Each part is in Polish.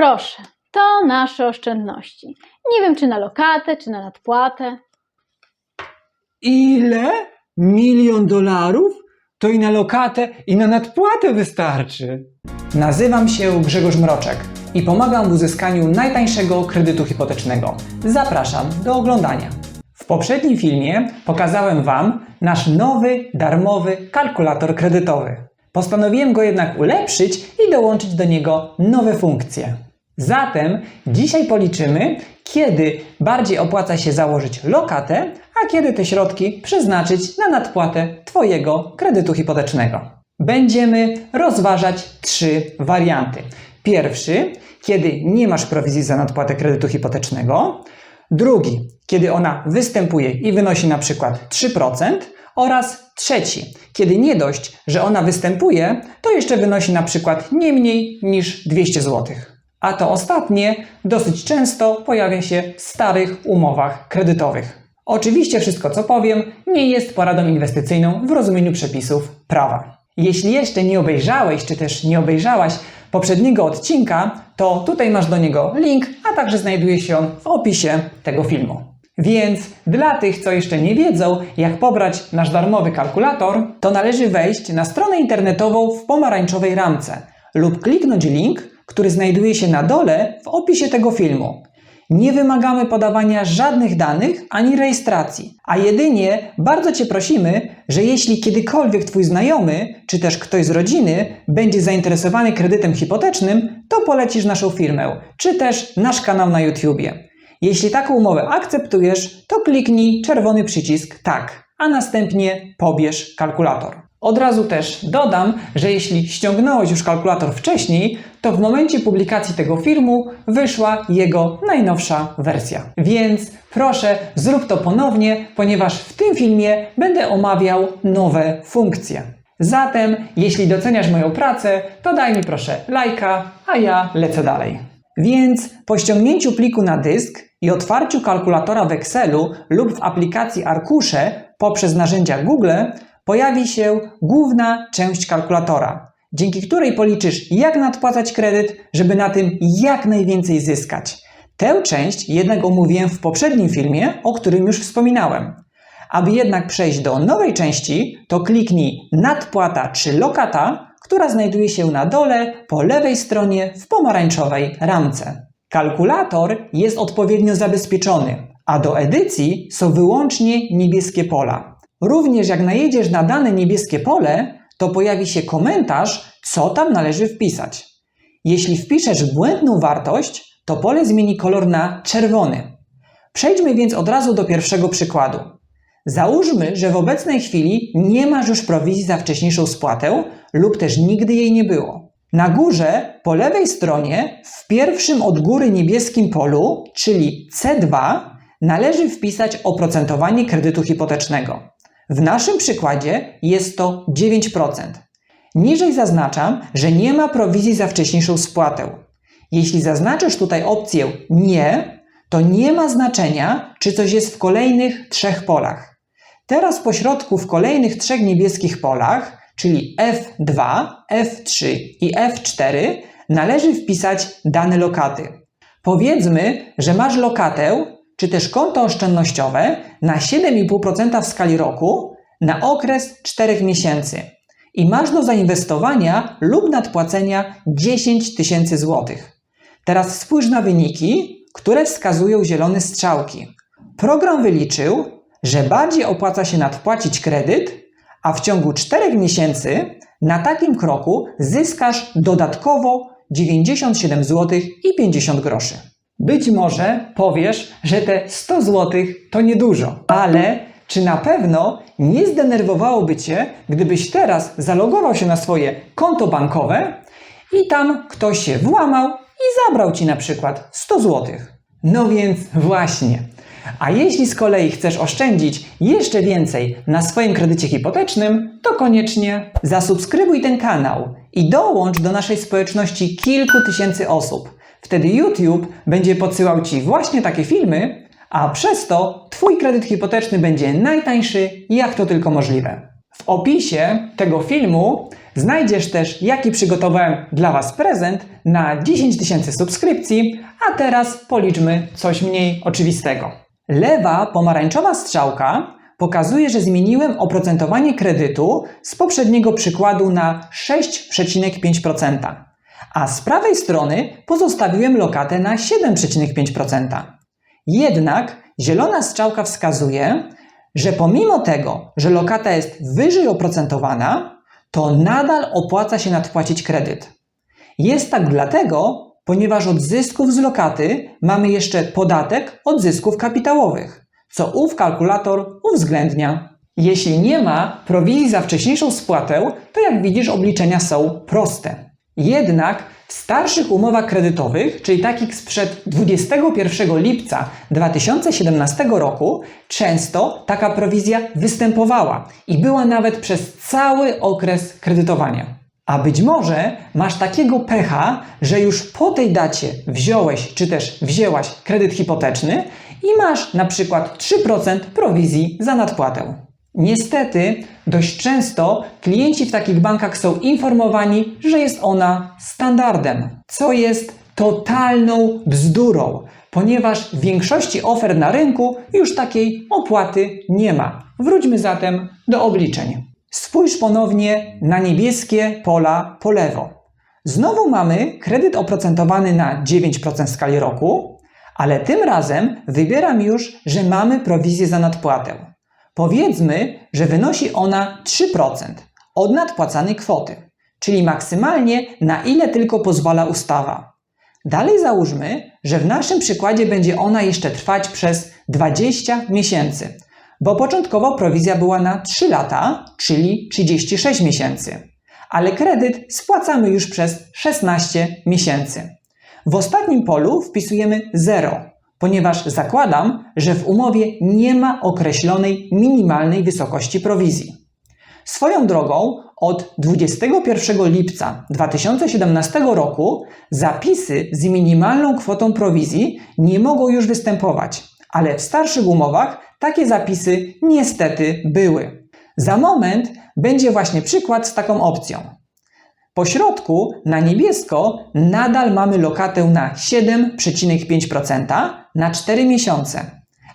Proszę, to nasze oszczędności. Nie wiem, czy na lokatę, czy na nadpłatę. Ile? Milion dolarów? To i na lokatę, i na nadpłatę wystarczy. Nazywam się Grzegorz Mroczek i pomagam w uzyskaniu najtańszego kredytu hipotecznego. Zapraszam do oglądania. W poprzednim filmie pokazałem Wam nasz nowy, darmowy kalkulator kredytowy. Postanowiłem go jednak ulepszyć i dołączyć do niego nowe funkcje. Zatem dzisiaj policzymy, kiedy bardziej opłaca się założyć lokatę, a kiedy te środki przeznaczyć na nadpłatę Twojego kredytu hipotecznego. Będziemy rozważać trzy warianty. Pierwszy, kiedy nie masz prowizji za nadpłatę kredytu hipotecznego. Drugi, kiedy ona występuje i wynosi na przykład 3%. Oraz trzeci, kiedy nie dość, że ona występuje, to jeszcze wynosi na przykład nie mniej niż 200 zł. A to ostatnie dosyć często pojawia się w starych umowach kredytowych. Oczywiście wszystko co powiem nie jest poradą inwestycyjną w rozumieniu przepisów prawa. Jeśli jeszcze nie obejrzałeś czy też nie obejrzałaś poprzedniego odcinka, to tutaj masz do niego link, a także znajduje się on w opisie tego filmu. Więc dla tych, co jeszcze nie wiedzą, jak pobrać nasz darmowy kalkulator, to należy wejść na stronę internetową w pomarańczowej ramce lub kliknąć link, który znajduje się na dole w opisie tego filmu. Nie wymagamy podawania żadnych danych ani rejestracji, a jedynie bardzo Cię prosimy, że jeśli kiedykolwiek Twój znajomy czy też ktoś z rodziny będzie zainteresowany kredytem hipotecznym, to polecisz naszą firmę czy też nasz kanał na YouTubie. Jeśli taką umowę akceptujesz, to kliknij czerwony przycisk tak, a następnie pobierz kalkulator. Od razu też dodam, że jeśli ściągnąłeś już kalkulator wcześniej, to w momencie publikacji tego filmu wyszła jego najnowsza wersja. Więc proszę, zrób to ponownie, ponieważ w tym filmie będę omawiał nowe funkcje. Zatem, jeśli doceniasz moją pracę, to daj mi proszę lajka, a ja lecę dalej. Więc po ściągnięciu pliku na dysk i otwarciu kalkulatora w Excelu lub w aplikacji Arkusze poprzez narzędzia Google pojawi się główna część kalkulatora, dzięki której policzysz jak nadpłacać kredyt, żeby na tym jak najwięcej zyskać. Tę część jednak omówiłem w poprzednim filmie, o którym już wspominałem. Aby jednak przejść do nowej części, to kliknij nadpłata czy lokata, która znajduje się na dole po lewej stronie w pomarańczowej ramce. Kalkulator jest odpowiednio zabezpieczony, a do edycji są wyłącznie niebieskie pola. Również jak najedziesz na dane niebieskie pole, to pojawi się komentarz, co tam należy wpisać. Jeśli wpiszesz błędną wartość, to pole zmieni kolor na czerwony. Przejdźmy więc od razu do pierwszego przykładu. Załóżmy, że w obecnej chwili nie masz już prowizji za wcześniejszą spłatę lub też nigdy jej nie było. Na górze, po lewej stronie, w pierwszym od góry niebieskim polu, czyli C2, należy wpisać oprocentowanie kredytu hipotecznego. W naszym przykładzie jest to 9%. Niżej zaznaczam, że nie ma prowizji za wcześniejszą spłatę. Jeśli zaznaczysz tutaj opcję nie, to nie ma znaczenia, czy coś jest w kolejnych trzech polach. Teraz po środku w kolejnych trzech niebieskich polach, czyli F2, F3 i F4, należy wpisać dane lokaty. Powiedzmy, że masz lokatę, czy też konto oszczędnościowe na 7,5% w skali roku na okres 4 miesięcy i masz do zainwestowania lub nadpłacenia 10 tysięcy złotych. Teraz spójrz na wyniki, które wskazują zielone strzałki. Program wyliczył, że bardziej opłaca się nadpłacić kredyt, a w ciągu 4 miesięcy na takim kroku zyskasz dodatkowo 97 zł i 50 groszy. Być może powiesz, że te 100 zł to niedużo, ale czy na pewno nie zdenerwowałoby Cię, gdybyś teraz zalogował się na swoje konto bankowe i tam ktoś się włamał i zabrał Ci na przykład 100 zł? No więc właśnie. A jeśli z kolei chcesz oszczędzić jeszcze więcej na swoim kredycie hipotecznym, to koniecznie zasubskrybuj ten kanał i dołącz do naszej społeczności kilku tysięcy osób. Wtedy YouTube będzie podsyłał Ci właśnie takie filmy, a przez to Twój kredyt hipoteczny będzie najtańszy, jak to tylko możliwe. W opisie tego filmu Znajdziesz też, jaki przygotowałem dla Was prezent na 10 tysięcy subskrypcji, a teraz policzmy coś mniej oczywistego. Lewa pomarańczowa strzałka pokazuje, że zmieniłem oprocentowanie kredytu z poprzedniego przykładu na 6,5%, a z prawej strony pozostawiłem lokatę na 7,5%. Jednak zielona strzałka wskazuje, że pomimo tego, że lokata jest wyżej oprocentowana, to nadal opłaca się nadpłacić kredyt. Jest tak dlatego, ponieważ od zysków z lokaty mamy jeszcze podatek od zysków kapitałowych, co ów kalkulator uwzględnia. Jeśli nie ma prowizji za wcześniejszą spłatę, to jak widzisz obliczenia są proste. Jednak w starszych umowach kredytowych, czyli takich sprzed 21 lipca 2017 roku, często taka prowizja występowała i była nawet przez cały okres kredytowania. A być może masz takiego pecha, że już po tej dacie wziąłeś czy też wzięłaś kredyt hipoteczny i masz na przykład 3% prowizji za nadpłatę. Niestety, dość często klienci w takich bankach są informowani, że jest ona standardem, co jest totalną bzdurą, ponieważ w większości ofert na rynku już takiej opłaty nie ma. Wróćmy zatem do obliczeń. Spójrz ponownie na niebieskie pola po lewo. Znowu mamy kredyt oprocentowany na 9% w skali roku, ale tym razem wybieram już, że mamy prowizję za nadpłatę. Powiedzmy, że wynosi ona 3% od nadpłacanej kwoty, czyli maksymalnie na ile tylko pozwala ustawa. Dalej załóżmy, że w naszym przykładzie będzie ona jeszcze trwać przez 20 miesięcy, bo początkowo prowizja była na 3 lata, czyli 36 miesięcy, ale kredyt spłacamy już przez 16 miesięcy. W ostatnim polu wpisujemy 0, ponieważ zakładam, że w umowie nie ma określonej minimalnej wysokości prowizji. Swoją drogą, od 21 lipca 2017 roku zapisy z minimalną kwotą prowizji nie mogą już występować, ale w starszych umowach takie zapisy niestety były. Za moment będzie właśnie przykład z taką opcją. Po środku na niebiesko nadal mamy lokatę na 7,5% na 4 miesiące,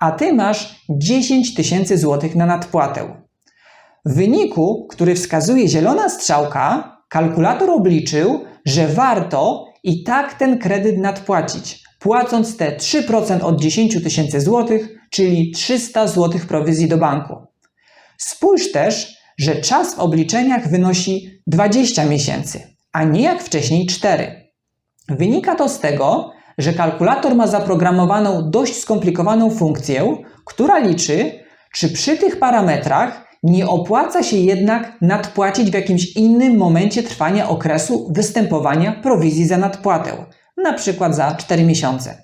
a ty masz 10 tysięcy złotych na nadpłatę. W wyniku, który wskazuje zielona strzałka, kalkulator obliczył, że warto i tak ten kredyt nadpłacić, płacąc te 3% od 10 tysięcy złotych, czyli 300 złotych prowizji do banku. Spójrz też, że czas w obliczeniach wynosi 20 miesięcy, a nie jak wcześniej 4. Wynika to z tego, że kalkulator ma zaprogramowaną dość skomplikowaną funkcję, która liczy, czy przy tych parametrach nie opłaca się jednak nadpłacić w jakimś innym momencie trwania okresu występowania prowizji za nadpłatę, na przykład za 4 miesiące.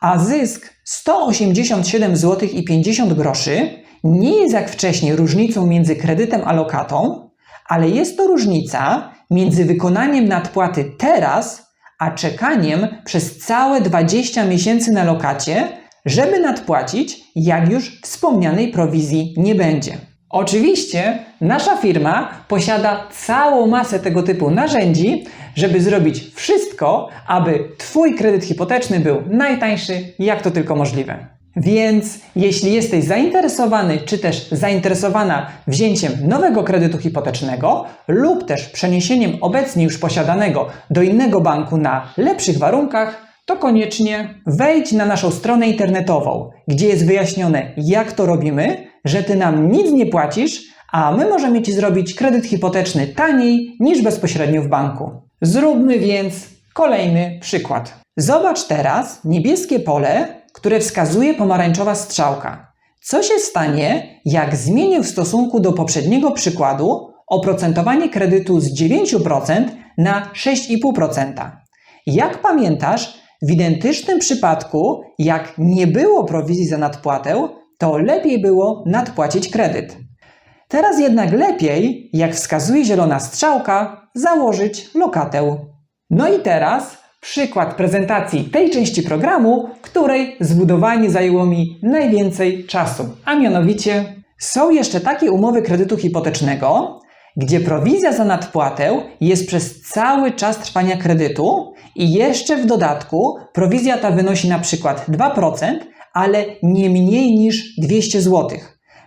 A zysk 187 zł i 50 groszy nie jest jak wcześniej różnicą między kredytem a lokatą, ale jest to różnica między wykonaniem nadpłaty teraz, a czekaniem przez całe 20 miesięcy na lokacie, żeby nadpłacić, jak już wspomnianej prowizji nie będzie. Oczywiście nasza firma posiada całą masę tego typu narzędzi, żeby zrobić wszystko, aby Twój kredyt hipoteczny był najtańszy, jak to tylko możliwe. Więc jeśli jesteś zainteresowany czy też zainteresowana wzięciem nowego kredytu hipotecznego lub też przeniesieniem obecnie już posiadanego do innego banku na lepszych warunkach, to koniecznie wejdź na naszą stronę internetową, gdzie jest wyjaśnione, jak to robimy, że ty nam nic nie płacisz, a my możemy ci zrobić kredyt hipoteczny taniej niż bezpośrednio w banku. Zróbmy więc kolejny przykład. Zobacz teraz niebieskie pole, które wskazuje pomarańczowa strzałka. Co się stanie, jak zmienię w stosunku do poprzedniego przykładu oprocentowanie kredytu z 9% na 6,5%? Jak pamiętasz, w identycznym przypadku, jak nie było prowizji za nadpłatę, to lepiej było nadpłacić kredyt. Teraz jednak lepiej, jak wskazuje zielona strzałka, założyć lokatę. No i teraz przykład prezentacji tej części programu, której zbudowanie zajęło mi najwięcej czasu. A mianowicie są jeszcze takie umowy kredytu hipotecznego, gdzie prowizja za nadpłatę jest przez cały czas trwania kredytu i jeszcze w dodatku prowizja ta wynosi na przykład 2%, ale nie mniej niż 200 zł.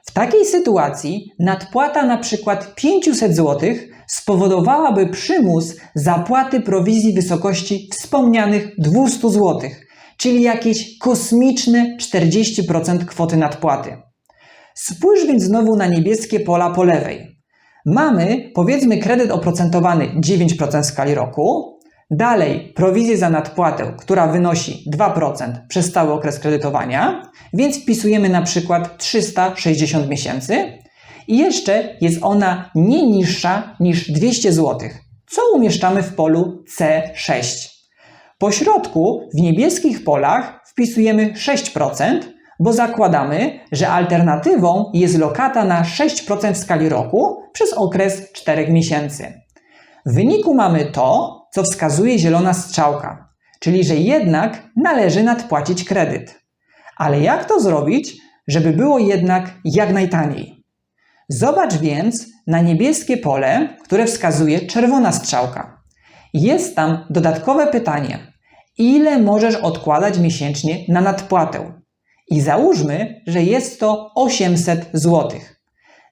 W takiej sytuacji nadpłata na przykład 500 zł spowodowałaby przymus zapłaty prowizji wysokości wspomnianych 200 zł, czyli jakieś kosmiczne 40% kwoty nadpłaty. Spójrz więc znowu na niebieskie pola po lewej. Mamy powiedzmy kredyt oprocentowany 9% w skali roku, dalej prowizję za nadpłatę, która wynosi 2% przez cały okres kredytowania, więc wpisujemy na przykład 360 miesięcy i jeszcze jest ona nie niższa niż 200 zł, co umieszczamy w polu C6. Po środku w niebieskich polach wpisujemy 6%, bo zakładamy, że alternatywą jest lokata na 6% w skali roku przez okres 4 miesięcy. W wyniku mamy to, co wskazuje zielona strzałka, czyli że jednak należy nadpłacić kredyt. Ale jak to zrobić, żeby było jednak jak najtaniej? Zobacz więc na niebieskie pole, które wskazuje czerwona strzałka. Jest tam dodatkowe pytanie: ile możesz odkładać miesięcznie na nadpłatę? I załóżmy, że jest to 800 zł.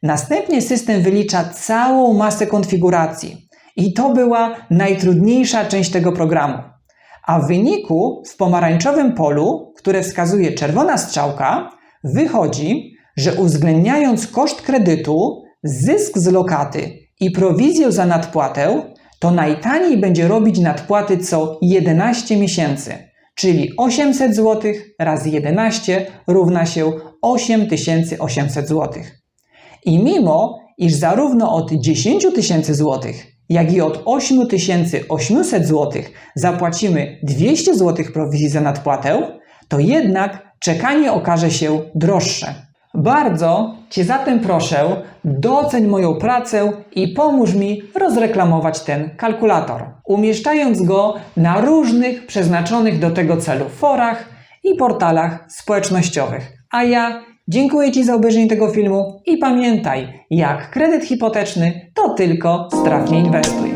Następnie system wylicza całą masę konfiguracji. I to była najtrudniejsza część tego programu. A w wyniku w pomarańczowym polu, które wskazuje czerwona strzałka, wychodzi, że uwzględniając koszt kredytu, zysk z lokaty i prowizję za nadpłatę, to najtaniej będzie robić nadpłaty co 11 miesięcy, czyli 800 zł razy 11 równa się 8800 zł. I mimo, iż zarówno od 10 tysięcy złotych, jak i od 8800 zł zapłacimy 200 zł prowizji za nadpłatę, to jednak czekanie okaże się droższe. Bardzo Cię zatem proszę, doceń moją pracę i pomóż mi rozreklamować ten kalkulator, umieszczając go na różnych przeznaczonych do tego celu forach i portalach społecznościowych. A ja dziękuję Ci za obejrzenie tego filmu i pamiętaj, jak kredyt hipoteczny to tylko strawnie inwestuj.